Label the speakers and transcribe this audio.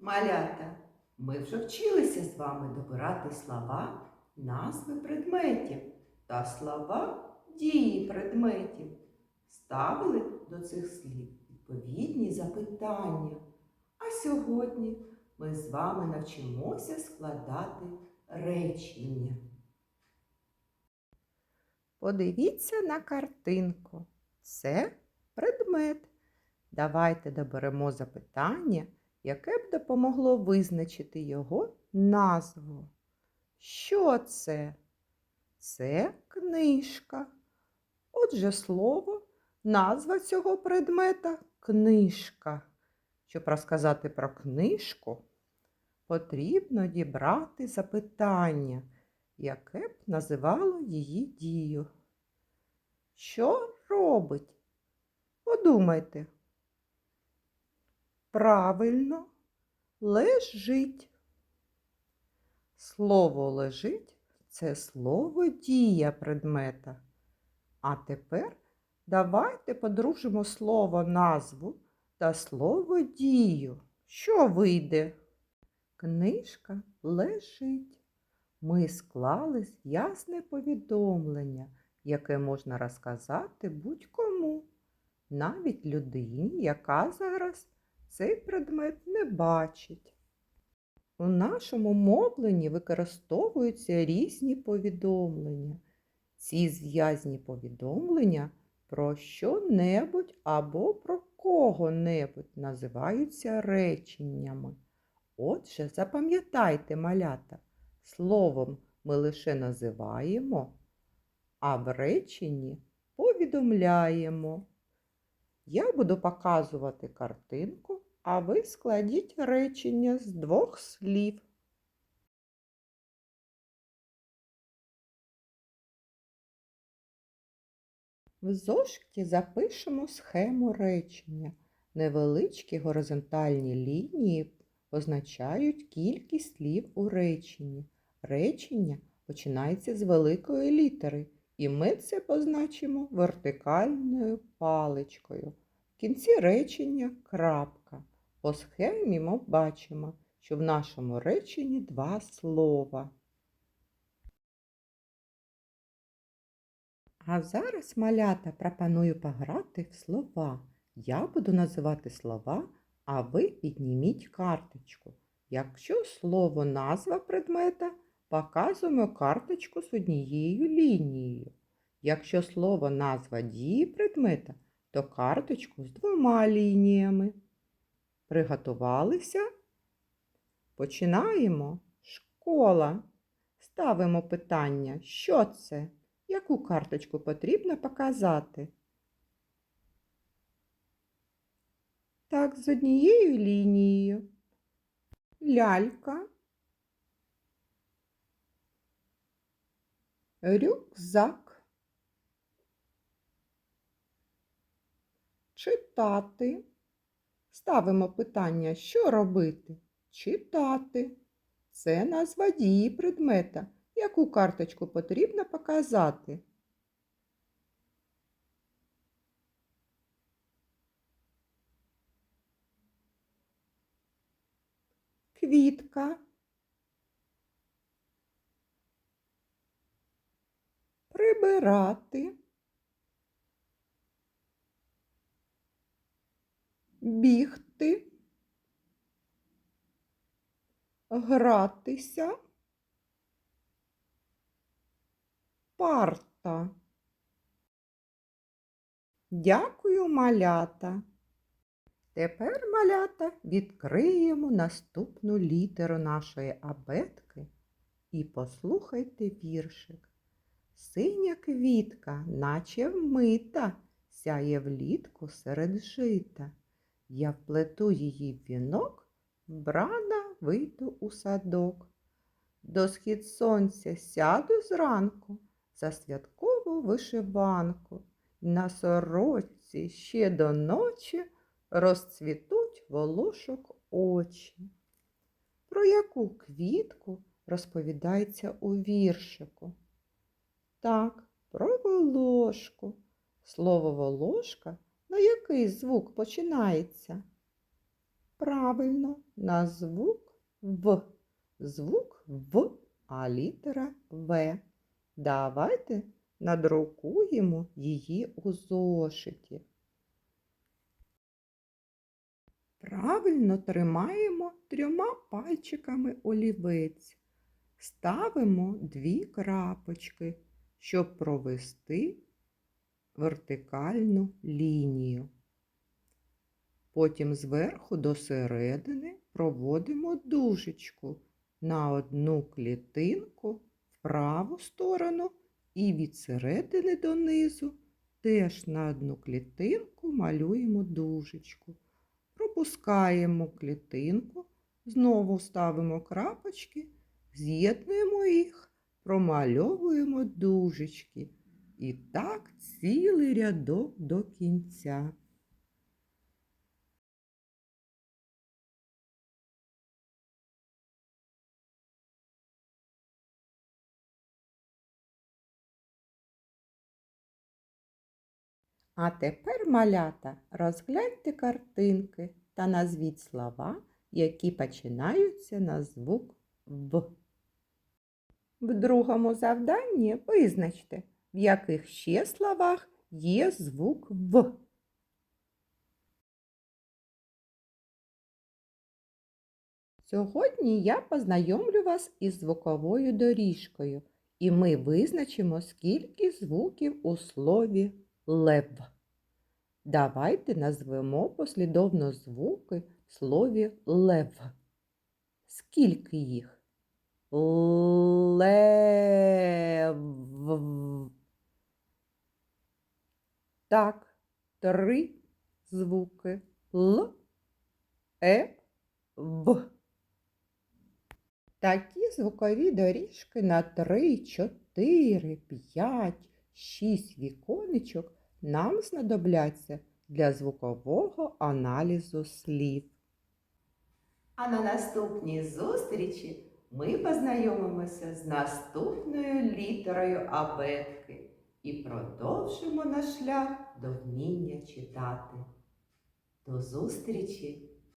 Speaker 1: Малята, ми вже вчилися з вами добирати слова, назви предметів та слова дії предметів. Ставили до цих слів відповідні запитання. А сьогодні ми з вами навчимося складати речення. Подивіться на картинку. Це предмет. Давайте доберемо запитання, яке б допомогло визначити його назву. Що це? Це книжка. Отже, слово, назва цього предмета книжка. Щоб розказати про книжку, потрібно дібрати запитання, яке б називало її дію. Що робить? Подумайте. Правильно, лежить. Слово лежить це слово дія предмета. А тепер давайте подружимо слово назву та слово дію. Що вийде? Книжка лежить. Ми склали ясне повідомлення, яке можна розказати будь-кому, навіть людині, яка зараз цей предмет не бачить. У нашому мовленні використовуються різні повідомлення. Ці зв'язні повідомлення про що-небудь або про кого-небудь називаються реченнями. Отже, запам'ятайте, малята, словом ми лише називаємо, а в реченні повідомляємо. Я буду показувати картинку, а ви складіть речення з двох слів. В зошиті запишемо схему речення. Невеличкі горизонтальні лінії означають кількість слів у реченні. Речення починається з великої літери, і ми це позначимо вертикальною паличкою. В кінці речення крапка. По схемі ми бачимо, що в нашому реченні два слова. А зараз, малята, пропоную пограти в слова. Я буду називати слова, а ви підніміть карточку. Якщо слово назва предмета, показуємо карточку з однією лінією. Якщо слово назва дії предмета, то карточку з двома лініями. Приготувалися? Починаємо. Школа. Ставимо питання, що це? Яку карточку потрібно показати? Так, з однією лінією. Лялька. Рюкзак. Читати. Ставимо питання, що робити? Читати. Це назва дії предмета. Яку карточку потрібно показати? Квітка. Прибирати. Бігти. Гратися. Парта. Дякую, малята. Тепер, малята, відкриємо наступну літеру нашої абетки і послухайте віршик. Синя квітка, наче вмита, сяє влітку серед жита. Я вплету її в вінок, вбрана вийду у садок. До схід сонця сяду зранку за святкову вишиванку. На сорочці ще до ночі розцвітуть волошок очі. Про яку квітку розповідається у віршику? Так, про волошку. Слово волошка який звук починається? Правильно, на звук В. Звук В, а літера В. Давайте надрукуємо її у зошиті. Правильно тримаємо трьома пальчиками олівець. Ставимо дві крапочки, щоб провести вертикальну лінію. Потім зверху до середини проводимо дужечку на одну клітинку в праву сторону і від середини донизу теж на одну клітинку малюємо дужечку. Пропускаємо клітинку, знову ставимо крапочки, з'єднуємо їх, промальовуємо дужечки. І так цілий рядок до кінця. А тепер, малята, розгляньте картинки та назвіть слова, які починаються на звук В. В другому завданні визначте, в яких ще словах є звук В. Сьогодні я познайомлю вас із звуковою доріжкою, і ми визначимо, скільки звуків у слові лев. Давайте назвемо послідовно звуки в слові лев. Скільки їх? Лев. Так, три звуки Л, Е, В. Такі звукові доріжки на 3, 4, 5, 6 віконечок нам знадобляться для звукового аналізу слів. А на наступній зустрічі ми познайомимося з наступною літерою абетки і продовжимо наш шлях до вміння читати. До зустрічі!